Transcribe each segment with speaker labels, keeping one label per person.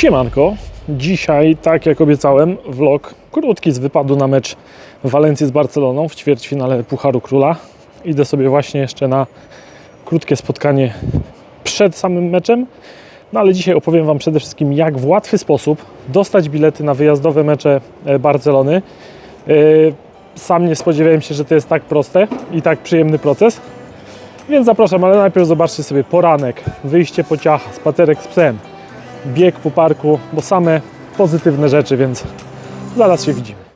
Speaker 1: Siemanko, dzisiaj, tak jak obiecałem, vlog krótki z wypadu na mecz Walencji z Barceloną w ćwierćfinale Pucharu Króla. Idę sobie właśnie jeszcze na krótkie spotkanie przed samym meczem, no ale dzisiaj opowiem Wam przede wszystkim, jak w łatwy sposób dostać bilety na wyjazdowe mecze e, Barcelony. E, Sam nie spodziewałem się, że to jest tak proste i tak przyjemny proces. Więc zapraszam, ale najpierw zobaczcie sobie poranek, wyjście po ciach, spacerek z psem, bieg po parku, bo same pozytywne rzeczy, więc zaraz się widzimy.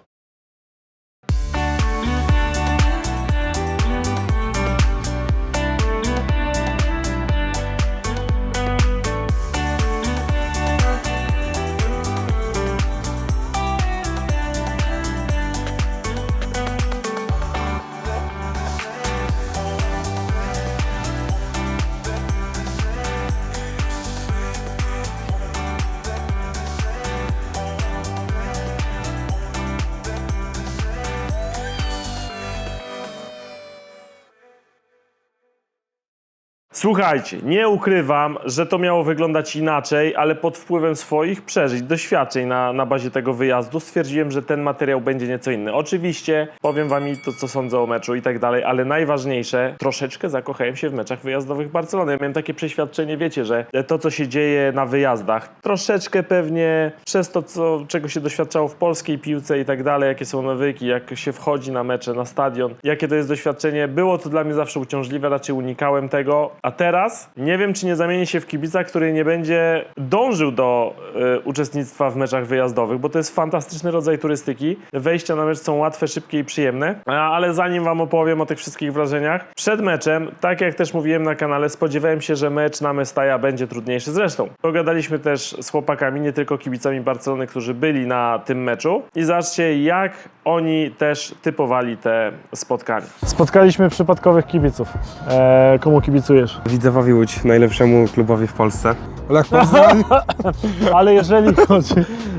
Speaker 2: Słuchajcie, nie ukrywam, że to miało wyglądać inaczej, ale pod wpływem swoich przeżyć, doświadczeń na, na bazie tego wyjazdu stwierdziłem, że ten materiał będzie nieco inny. Oczywiście powiem wam i to, co sądzę o meczu i tak dalej, ale najważniejsze, troszeczkę zakochałem się w meczach wyjazdowych Barcelony. Ja miałem takie przeświadczenie, wiecie, że to, co się dzieje na wyjazdach, troszeczkę pewnie przez to, co, czego się doświadczało w polskiej piłce i tak dalej, jakie są nawyki, jak się wchodzi na mecze, na stadion, jakie to jest doświadczenie, było to dla mnie zawsze uciążliwe, raczej unikałem tego, a teraz nie wiem, czy nie zamieni się w kibica, który nie będzie dążył do e, uczestnictwa w meczach wyjazdowych, bo to jest fantastyczny rodzaj turystyki. Wejścia na mecz są łatwe, szybkie i przyjemne, A, ale zanim wam opowiem o tych wszystkich wrażeniach, przed meczem, tak jak też mówiłem na kanale, spodziewałem się, że mecz na Mestaja będzie trudniejszy. Zresztą, pogadaliśmy też z chłopakami, nie tylko kibicami Barcelony, którzy byli na tym meczu i zobaczcie, jak oni też typowali te spotkania.
Speaker 1: Spotkaliśmy przypadkowych kibiców. E, komu kibicujesz?
Speaker 3: Widzewowi Łódź, najlepszemu klubowi w Polsce.
Speaker 4: Lech Poznań,
Speaker 1: Ale jeżeli chodzi,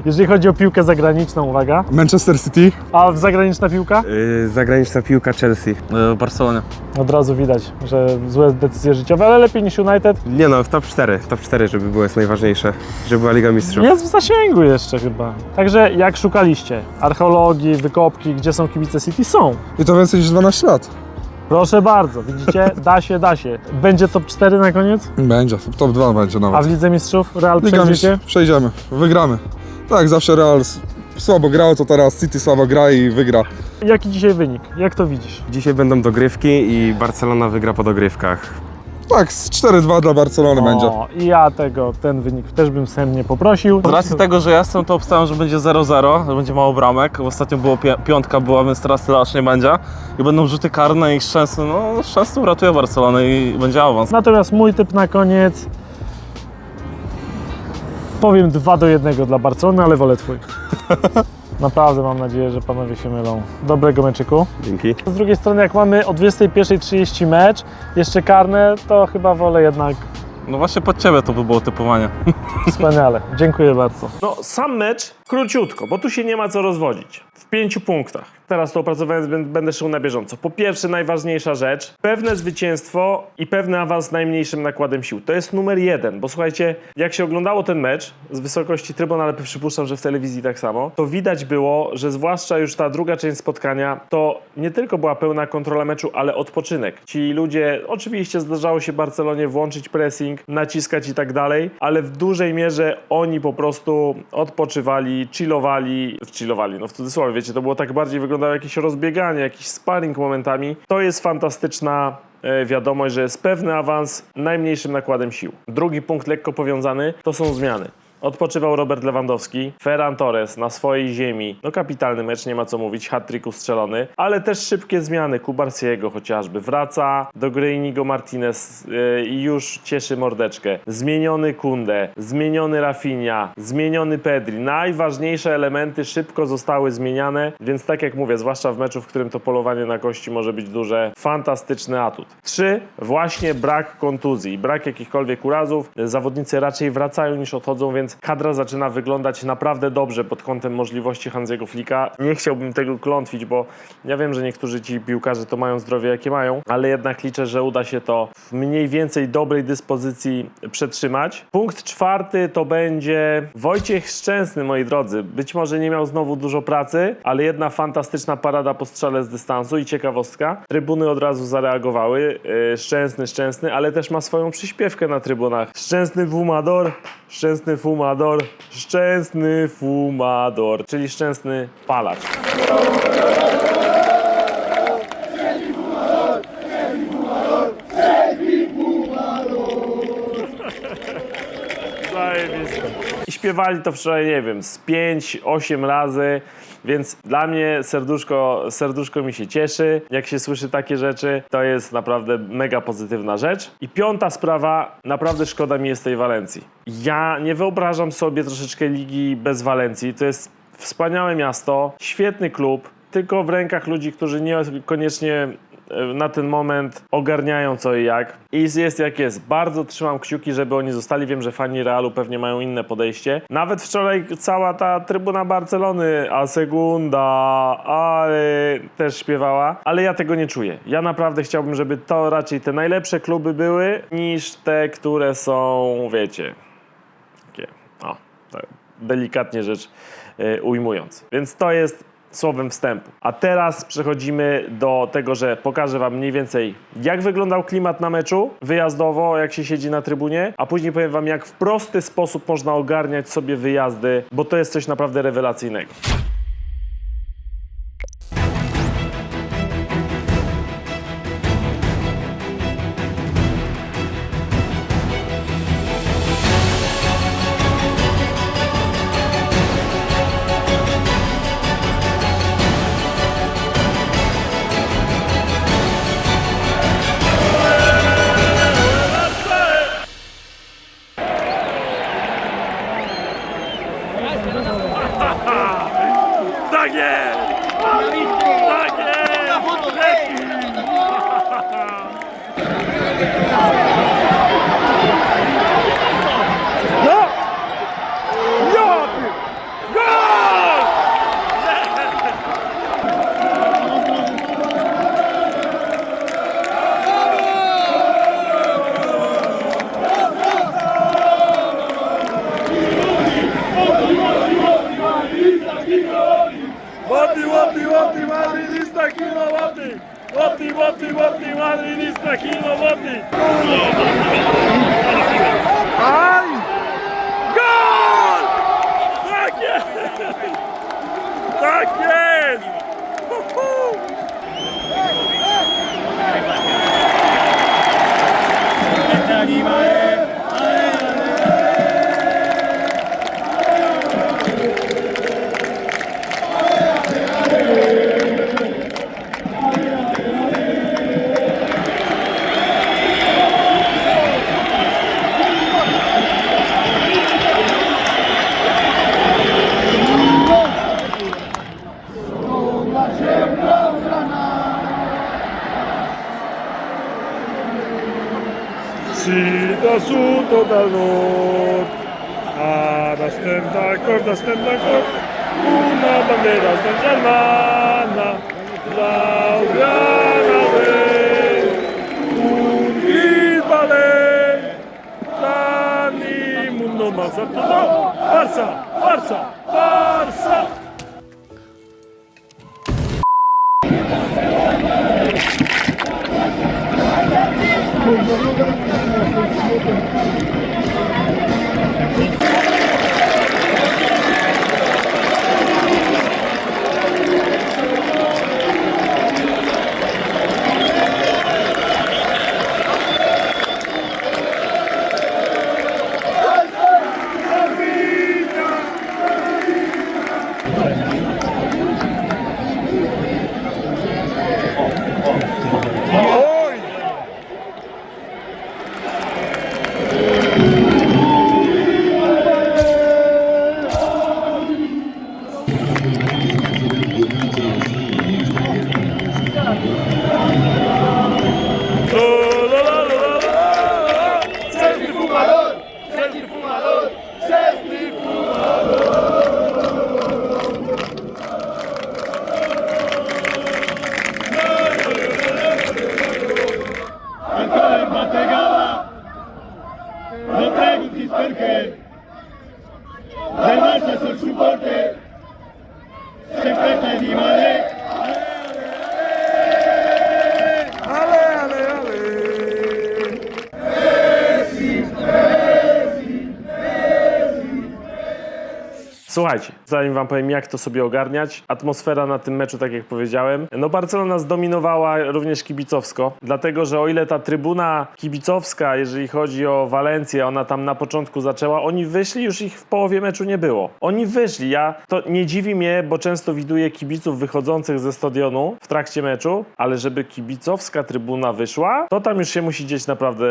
Speaker 1: jeżeli chodzi o piłkę zagraniczną, uwaga,
Speaker 4: Manchester City.
Speaker 1: a zagraniczna piłka?
Speaker 3: Yy, zagraniczna piłka Chelsea.
Speaker 5: Barcelonie.
Speaker 1: Od razu widać, że złe decyzje życiowe, ale lepiej niż United.
Speaker 3: Nie no, w top 4, top 4, żeby było jest najważniejsze. Żeby była Liga Mistrzów.
Speaker 1: Jest w zasięgu jeszcze chyba. Także jak szukaliście archeologii, wykopki, gdzie są kibice City? Są.
Speaker 4: I to więcej niż 12 lat.
Speaker 1: Proszę bardzo, widzicie? Da się, da się. Będzie top 4 na koniec?
Speaker 4: Będzie, top 2 będzie
Speaker 1: A
Speaker 4: nawet.
Speaker 1: w Lidze Mistrzów Real
Speaker 4: Liga
Speaker 1: przejdziecie?
Speaker 4: Przejdziemy, wygramy. Tak, zawsze Real słabo grał, to teraz City słabo gra i wygra.
Speaker 1: Jaki dzisiaj wynik? Jak to widzisz?
Speaker 3: Dzisiaj będą dogrywki i Barcelona wygra po dogrywkach.
Speaker 4: Tak, z 4-2 dla Barcelony będzie.
Speaker 1: O, i ja tego, ten wynik też bym semnie poprosił.
Speaker 5: Z racji tego, że ja jestem, to obstawiam, że będzie 0-0, że będzie mało bramek. Ostatnio było pi- piątka była, więc teraz tyle aż nie będzie. I będą rzuty karne i Szczęsny, no Szczęsny uratuje Barcelonę i będzie awans.
Speaker 1: Natomiast mój typ na koniec. Powiem 2 do 1 dla Barcelony, ale wolę twój. Naprawdę mam nadzieję, że panowie się mylą. Dobrego meczyku.
Speaker 3: Dzięki.
Speaker 1: Z drugiej strony, jak mamy o 21.30 mecz, jeszcze karne, to chyba wolę jednak
Speaker 5: No właśnie pod ciebie to by było typowanie.
Speaker 1: wspaniale. Dziękuję bardzo.
Speaker 2: No, sam mecz króciutko, bo tu się nie ma co rozwodzić. W pięciu punktach. Teraz to opracowałem, bę- będę szedł na bieżąco. Po pierwsze, najważniejsza rzecz, pewne zwycięstwo i pewny awans najmniejszym nakładem sił. To jest numer jeden, bo słuchajcie, jak się oglądało ten mecz z wysokości trybun, ale przypuszczam, że w telewizji tak samo, to widać było, że zwłaszcza już ta druga część spotkania, to nie tylko była pełna kontrola meczu, ale odpoczynek. Ci ludzie, oczywiście zdarzało się Barcelonie włączyć pressing, naciskać i tak dalej, ale w dużej mierze oni po prostu odpoczywali, chillowali, chillowali, no w cudzysłowie, wiecie, to było tak bardziej wyglądało jakieś rozbieganie, jakiś sparring momentami. To jest fantastyczna e, wiadomość, że jest pewny awans najmniejszym nakładem sił. Drugi punkt lekko powiązany to są zmiany. Odpoczywał Robert Lewandowski, Ferran Torres na swojej ziemi. No kapitalny mecz, nie ma co mówić, hat-trick ustrzelony, ale też szybkie zmiany. Kubarsiego chociażby wraca do gry Inigo Martinez yy, i już cieszy mordeczkę. Zmieniony Kunde, zmieniony Rafinha, zmieniony Pedri. Najważniejsze elementy szybko zostały zmieniane, więc tak jak mówię, zwłaszcza w meczu, w którym to polowanie na kości może być duże, fantastyczny atut. Trzy, właśnie brak kontuzji, brak jakichkolwiek urazów. Zawodnicy raczej wracają niż odchodzą, więc więc kadra zaczyna wyglądać naprawdę dobrze pod kątem możliwości Hansiego Flika. Nie chciałbym tego klątwić, bo ja wiem, że niektórzy ci piłkarze to mają zdrowie, jakie mają, ale jednak liczę, że uda się to w mniej więcej dobrej dyspozycji przetrzymać. Punkt czwarty to będzie Wojciech Szczęsny, moi drodzy. Być może nie miał znowu dużo pracy, ale jedna fantastyczna parada po strzale z dystansu i ciekawostka. Trybuny od razu zareagowały. Yy, Szczęsny, szczęsny, ale też ma swoją przyśpiewkę na trybunach. Szczęsny fumador, szczęsny fumador, szczęsny fumador, czyli szczęsny palacz. Zajebiste. I śpiewali to wczoraj, nie wiem, z 5-8 razy, więc dla mnie serduszko, serduszko mi się cieszy. Jak się słyszy takie rzeczy, to jest naprawdę mega pozytywna rzecz. I piąta sprawa, naprawdę szkoda mi jest tej Walencji. Ja nie wyobrażam sobie troszeczkę ligi bez Walencji. To jest wspaniałe miasto, świetny klub, tylko w rękach ludzi, którzy niekoniecznie na ten moment ogarniają co i jak. I jest jak jest. Bardzo trzymam kciuki, żeby oni zostali. Wiem, że fani Realu pewnie mają inne podejście. Nawet wczoraj cała ta trybuna Barcelony, a Segunda, ale też śpiewała. Ale ja tego nie czuję. Ja naprawdę chciałbym, żeby to raczej te najlepsze kluby były, niż te, które są, wiecie, takie, o, tak delikatnie rzecz e, ujmując. Więc to jest słowem wstępu. A teraz przechodzimy do tego, że pokażę Wam mniej więcej, jak wyglądał klimat na meczu wyjazdowo, jak się siedzi na trybunie, a później powiem Wam, jak w prosty sposób można ogarniać sobie wyjazdy, bo to jest coś naprawdę rewelacyjnego. color. Arrastrem Dakor, Arrastrem Dakor, una bandera de germana, laureana de un vale, tan inmundo más alto, Barça, Barça, Barça. Thank Słuchajcie, zanim wam powiem, jak to sobie ogarniać, atmosfera na tym meczu, tak jak powiedziałem, no Barcelona zdominowała również kibicowsko, dlatego, że o ile ta trybuna kibicowska, jeżeli chodzi o Walencję, ona tam na początku zaczęła, oni wyszli, już ich w połowie meczu nie było. Oni wyszli, ja, to nie dziwi mnie, bo często widuję kibiców wychodzących ze stadionu w trakcie meczu, ale żeby kibicowska trybuna wyszła, to tam już się musi dzieć naprawdę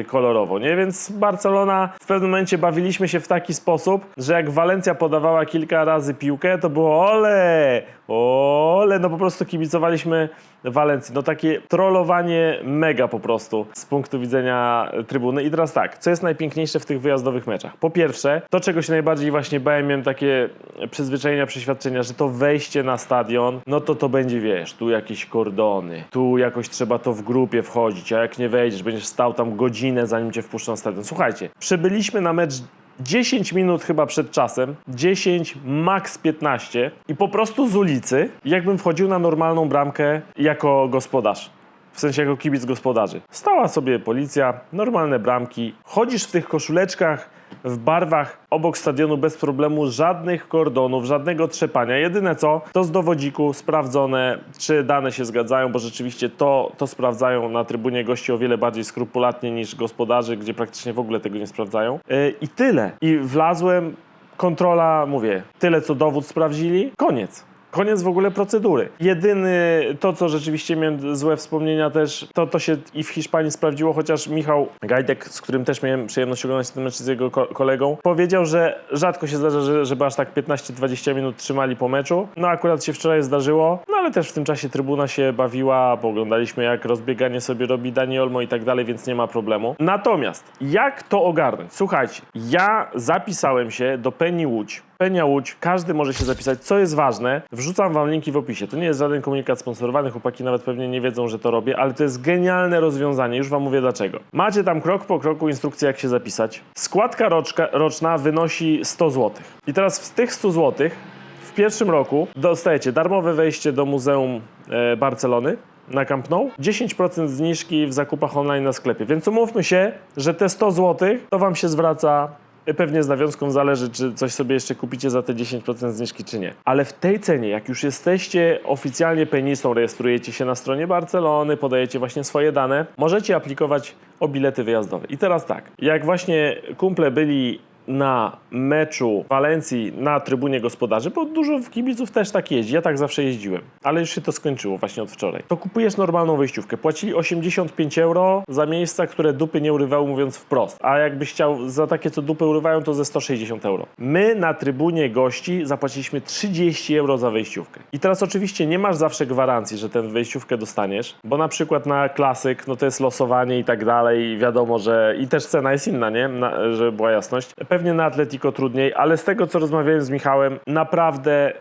Speaker 2: y, kolorowo, nie? Więc Barcelona w pewnym momencie bawiliśmy się w taki sposób, że jak Walencja podawała kilka razy piłkę, to było ole, ole, no po prostu kibicowaliśmy Walencji. No takie trollowanie mega po prostu z punktu widzenia trybuny. I teraz tak, co jest najpiękniejsze w tych wyjazdowych meczach? Po pierwsze, to czego się najbardziej właśnie bałem, miałem takie przyzwyczajenia, przeświadczenia, że to wejście na stadion, no to to będzie, wiesz, tu jakieś kordony, tu jakoś trzeba to w grupie wchodzić, a jak nie wejdziesz, będziesz stał tam godzinę, zanim cię wpuszczą na stadion. Słuchajcie, przybyliśmy na mecz 10 minut chyba przed czasem, 10, max 15 i po prostu z ulicy, jakbym wchodził na normalną bramkę jako gospodarz. W sensie jako kibic gospodarzy. Stała sobie policja, normalne bramki. Chodzisz w tych koszuleczkach, w barwach obok stadionu bez problemu, żadnych kordonów, żadnego trzepania. Jedyne co, to z dowodziku sprawdzone, czy dane się zgadzają, bo rzeczywiście to, to sprawdzają na trybunie gości o wiele bardziej skrupulatnie niż gospodarzy, gdzie praktycznie w ogóle tego nie sprawdzają. Yy, I tyle. I wlazłem, kontrola, mówię, tyle co dowód sprawdzili, koniec. Koniec w ogóle procedury. Jedyny to, co rzeczywiście miałem złe wspomnienia też, to to się i w Hiszpanii sprawdziło, chociaż Michał Gajdek, z którym też miałem przyjemność oglądać ten mecz z jego ko- kolegą, powiedział, że rzadko się zdarza, że, żeby aż tak 15-20 minut trzymali po meczu. No akurat się wczoraj zdarzyło, no ale też w tym czasie trybuna się bawiła, bo oglądaliśmy jak rozbieganie sobie robi Dani Olmo i tak dalej, więc nie ma problemu. Natomiast jak to ogarnąć? Słuchajcie, ja zapisałem się do Penny Łódź. Penia Łódź, każdy może się zapisać. Co jest ważne, wrzucam wam linki w opisie. To nie jest żaden komunikat sponsorowany, chłopaki nawet pewnie nie wiedzą, że to robię, ale to jest genialne rozwiązanie. Już wam mówię dlaczego. Macie tam krok po kroku instrukcję, jak się zapisać. Składka roczka, roczna wynosi 100 zł. I teraz z tych 100 zł w pierwszym roku dostajecie darmowe wejście do Muzeum e, Barcelony na Camp Nou, 10% zniżki w zakupach online na sklepie. Więc umówmy się, że te 100 zł to wam się zwraca Pewnie z nawiązką zależy, czy coś sobie jeszcze kupicie za te 10% zniżki, czy nie. Ale w tej cenie, jak już jesteście oficjalnie penistą, rejestrujecie się na stronie Barcelony, podajecie właśnie swoje dane, możecie aplikować o bilety wyjazdowe. I teraz tak, jak właśnie kumple byli na meczu Walencji na trybunie gospodarzy, bo dużo kibiców też tak jeździ, ja tak zawsze jeździłem, ale już się to skończyło właśnie od wczoraj. To kupujesz normalną wejściówkę. Płacili 85 euro za miejsca, które dupy nie urywały, mówiąc wprost. A jakbyś chciał za takie, co dupy urywają, to ze 160 euro. My na trybunie gości zapłaciliśmy 30 euro za wejściówkę. I teraz oczywiście nie masz zawsze gwarancji, że tę wejściówkę dostaniesz, bo na przykład na klasyk, no to jest losowanie i tak dalej, wiadomo, że i też cena jest inna, nie? Na, żeby była jasność. Pewnie na Atletico trudniej, ale z tego, co rozmawiałem z Michałem, naprawdę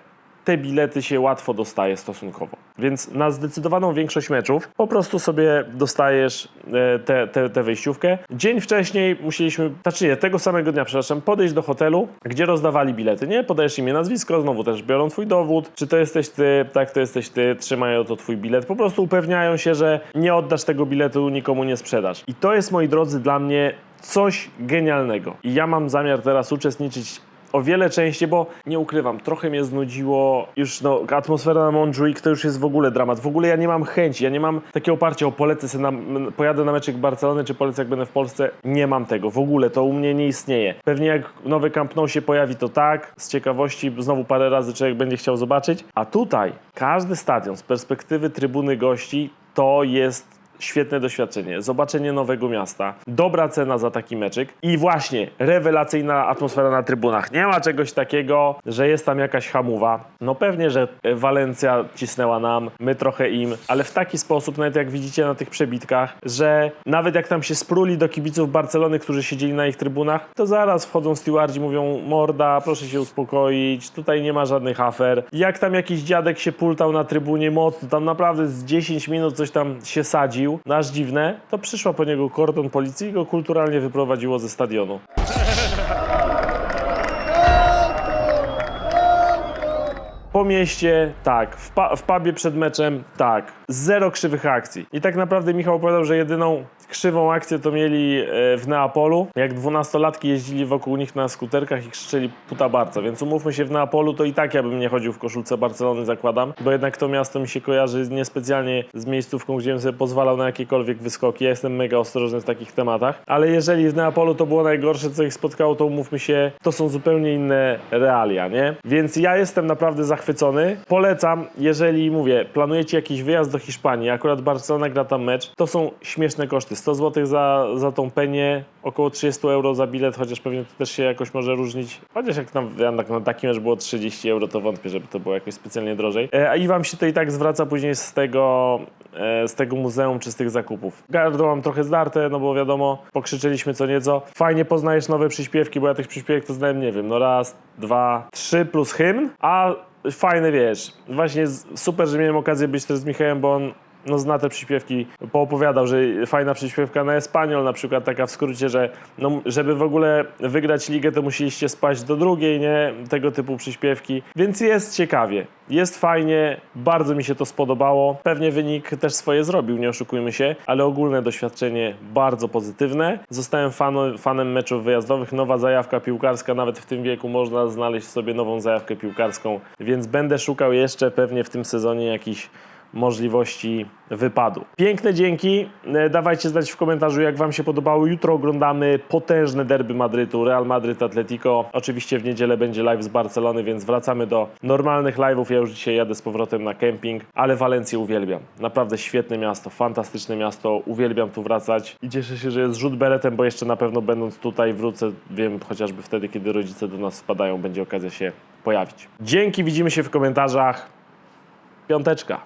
Speaker 2: te bilety się łatwo dostaje stosunkowo. Więc na zdecydowaną większość meczów po prostu sobie dostajesz e, tę te, te wejściówkę. Dzień wcześniej musieliśmy, znaczy nie, tego samego dnia, przepraszam, podejść do hotelu, gdzie rozdawali bilety, nie? Podajesz imię, nazwisko, znowu też biorą twój dowód, czy to jesteś ty, tak, to jesteś ty, trzymają to twój bilet. Po prostu upewniają się, że nie oddasz tego biletu, nikomu nie sprzedasz. I to jest, moi drodzy, dla mnie coś genialnego. I ja mam zamiar teraz uczestniczyć o wiele częściej, bo nie ukrywam, trochę mnie znudziło już no, atmosfera na Montjuic to już jest w ogóle dramat. W ogóle ja nie mam chęci, ja nie mam takiego oparcia o polecę sobie na, pojadę na meczek Barcelony, czy polecę jak będę w Polsce. Nie mam tego, w ogóle to u mnie nie istnieje. Pewnie jak nowy Camp Nou się pojawi, to tak, z ciekawości znowu parę razy człowiek będzie chciał zobaczyć. A tutaj każdy stadion z perspektywy trybuny gości to jest świetne doświadczenie, zobaczenie nowego miasta, dobra cena za taki meczyk i właśnie rewelacyjna atmosfera na trybunach. Nie ma czegoś takiego, że jest tam jakaś hamuwa. No pewnie, że Walencja cisnęła nam, my trochę im, ale w taki sposób, nawet jak widzicie na tych przebitkach, że nawet jak tam się spruli do kibiców Barcelony, którzy siedzieli na ich trybunach, to zaraz wchodzą stewardzi, mówią morda, proszę się uspokoić, tutaj nie ma żadnych afer. Jak tam jakiś dziadek się pultał na trybunie mocno, tam naprawdę z 10 minut coś tam się sadził, no aż dziwne, to przyszła po niego kordon policji i go kulturalnie wyprowadziło ze stadionu. Po mieście, tak. W, w pubie przed meczem, tak. Zero krzywych akcji. I tak naprawdę Michał opowiadał, że jedyną krzywą akcję to mieli e, w Neapolu, jak dwunastolatki jeździli wokół nich na skuterkach i krzyczeli puta Barca, więc umówmy się, w Neapolu to i tak ja bym nie chodził w koszulce Barcelony, zakładam, bo jednak to miasto mi się kojarzy niespecjalnie z miejscówką, gdzie bym sobie pozwalał na jakiekolwiek wyskoki. Ja jestem mega ostrożny w takich tematach, ale jeżeli w Neapolu to było najgorsze, co ich spotkało, to umówmy się, to są zupełnie inne realia, nie? Więc ja jestem naprawdę zachwycony. Polecam, jeżeli mówię, planujecie jakiś wyjazd do Hiszpanii, akurat Barcelona gra tam mecz, to są śmieszne koszty. 100 zł za, za tą penię, około 30 euro za bilet, chociaż pewnie to też się jakoś może różnić. Chociaż jak na, ja na, takim mecz było 30 euro, to wątpię, żeby to było jakoś specjalnie drożej. E, a i wam się to i tak zwraca później z tego, e, z tego muzeum czy z tych zakupów. Gardło mam trochę zdarte, no bo wiadomo, pokrzyczeliśmy co nieco. Fajnie poznajesz nowe przyśpiewki, bo ja tych przyśpiewek to znałem, nie wiem, no raz, dwa, trzy plus hymn, a fajne, wiesz, właśnie super, że miałem okazję być też z Michałem, bo on no, zna te przyśpiewki, poopowiadał, że fajna przyśpiewka na Espaniol, na przykład taka w skrócie, że no, żeby w ogóle wygrać ligę, to musieliście spaść do drugiej, nie? Tego typu przyśpiewki. Więc jest ciekawie, jest fajnie, bardzo mi się to spodobało. Pewnie wynik też swoje zrobił, nie oszukujmy się, ale ogólne doświadczenie bardzo pozytywne. Zostałem fanu, fanem meczów wyjazdowych, nowa zajawka piłkarska, nawet w tym wieku można znaleźć sobie nową zajawkę piłkarską, więc będę szukał jeszcze pewnie w tym sezonie jakichś możliwości wypadu. Piękne dzięki. E, Dawajcie znać w komentarzu, jak Wam się podobało. Jutro oglądamy potężne derby Madrytu, Real Madryt, Atletico. Oczywiście w niedzielę będzie live z Barcelony, więc wracamy do normalnych live'ów. Ja już dzisiaj jadę z powrotem na kemping, ale Walencję uwielbiam. Naprawdę świetne miasto, fantastyczne miasto. Uwielbiam tu wracać i cieszę się, że jest rzut beretem, bo jeszcze na pewno będąc tutaj wrócę, wiem chociażby wtedy, kiedy rodzice do nas wpadają, będzie okazja się pojawić. Dzięki, widzimy się w komentarzach. Piąteczka.